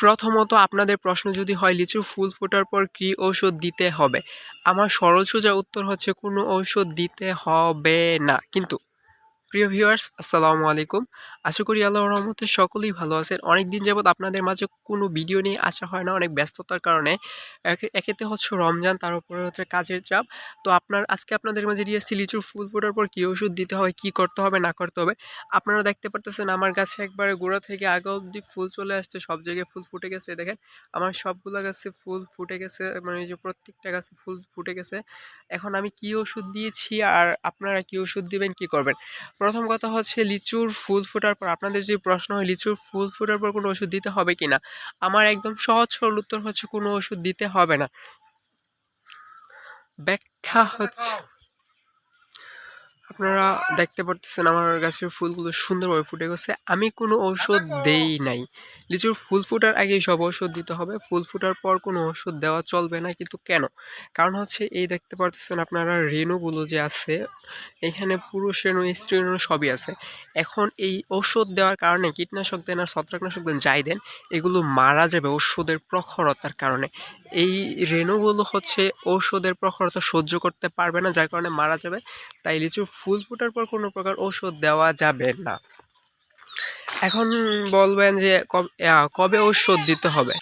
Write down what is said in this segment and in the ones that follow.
প্রথমত আপনাদের প্রশ্ন যদি হয়, লিচু ফুল ফোটার পর কী ঔষধ দিতে হবে? আমার সরল সোজা উত্তর হচ্ছে, কোনো ঔষধ দিতে হবে না। কিন্তু প্রিয় ভিউয়ার্স আসসালামু আলাইকুম। আশা করি আল্লাহ রহমতে সকলেই ভালো আছেন। অনেক দিন যাবৎ আপনাদের মাঝে কোনো ভিডিও নিয়ে আসা হয় না, অনেক ব্যস্ততার কারণে। একে- একেতে হচ্ছে রমজান, তার উপরে হচ্ছে কাজের চাপ। তো আপনার, আজকে আপনাদের মাঝে দিয়ে আসছি লিচুর ফুল ফোটার পর কী ওষুধ দিতে হবে, কী করতে হবে, না করতে হবে, আপনারা দেখতে পারতেছেন আমার গাছে একবারে গোড়া থেকে আগে অবধি ফুল চলে আসছে, সব জায়গায় ফুল ফুটে গেছে, দেখেন। আমার সবগুলো গাছে ফুল ফুটে গেছে মানে যে প্রত্যেকটা গাছে ফুল ফুটে গেছে। এখন আমি কি ওষুধ দিয়েছি, আর আপনারা কি ওষুধ দিবেন, কি করবেন? প্রথম কথা হচ্ছে লিচুর ফুল ফোটার পর আপনাদের যে প্রশ্ন হয় লিচুর ফুল ফোটার পর কোনো ওষুধ দিতে হবে কি না আমার একদম সহজ সরল উত্তর হচ্ছে কোনো ওষুধ দিতে হবে না। ব্যাখ্যা হচ্ছে আপনারা দেখতে পারতেছেন আমার গাছের ফুলগুলো সুন্দরভাবে ফুটে গেছে। আমি কোনো ঔষধ দেই নাই। লিচুর ফুল ফোটার আগেই সব ওষুধ দিতে হবে। ফুল ফোটার পর কোনো ওষুধ দেওয়া চলবে না, কিন্তু কেন? কারণ হচ্ছে এই দেখতে পারতেছেন আপনারা রেণুগুলো যে আছে, এখানে পুরুষ রেণু, স্ত্রী রেণু সবই আছে। এখন এই ওষুধ দেওয়ার কারণে কীটনাশক দেন আর ছত্রাকনাশক দেন যাই দেন, এগুলো মারা যাবে ওষুধের প্রখরতার কারণে। এই রেণুগুলো হচ্ছে ঔষধের প্রখরতা সহ্য করতে পারবে না, যার কারণে মারা যাবে। তাই লিচু ফুল ফোটার পর কোনো প্রকার ঔষধ দেওয়া যাবে না। এখন বলবেন যে কব- ঔষধ দিতে হবে?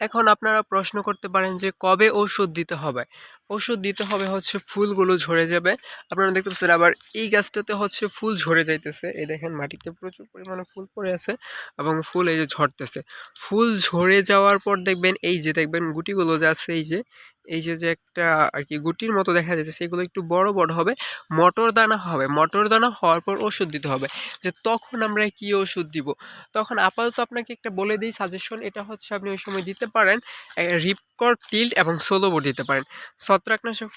এখন আপনারা প্রশ্ন করতে পারেন যে কবে ওষুধ দিতে হবে? ওষুধ দিতে হবে হচ্ছে ফুলগুলো ঝরে যাবে। আপনারা দেখতে পাচ্ছেন আবার এই গাছটাতে হচ্ছে ফুল ঝরে যাইতেছে। এই দেখেন মাটিতে প্রচুর পরিমাণে ফুল পড়ে আছে এবং ফুল এই যে ঝরতেছে। ফুল ঝরে যাওয়ার পর দেখবেন এই যে দেখবেন গুটিগুলো যে আছে এই যে এই যে যে একটা আর কি গুটির মতো দেখা যাচ্ছে সেগুলো একটু বড় বড় হবে। মটর দানা হবে। মটর দানা হওয়ার পর ওষুধ দিতে হবে। যে তখন আমরা কি ওষুধ দিব? তখন আপাতত আপনাকে একটা বলে দিই সাজেশন এটা হচ্ছে আপনি ওই সময় দিতে পারেন রিপকর টিল্ট এবং সোলোবোর দিতে পারেন। ছত্রাকনাশক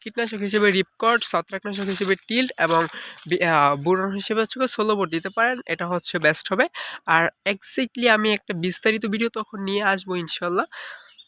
কীটনাশক হিসেবে রিপকট ছত্রাকনাশক হিসেবে টিল্ট এবং বি- আহ, বুরন হিসেবে হচ্ছে সোলোবোর দিতে পারেন এটা হচ্ছে বেস্ট হবে। আর এক্স্যাক্টলি আমি একটা বিস্তারিত ভিডিও তখন নিয়ে আসব ইনশাল্লাহ।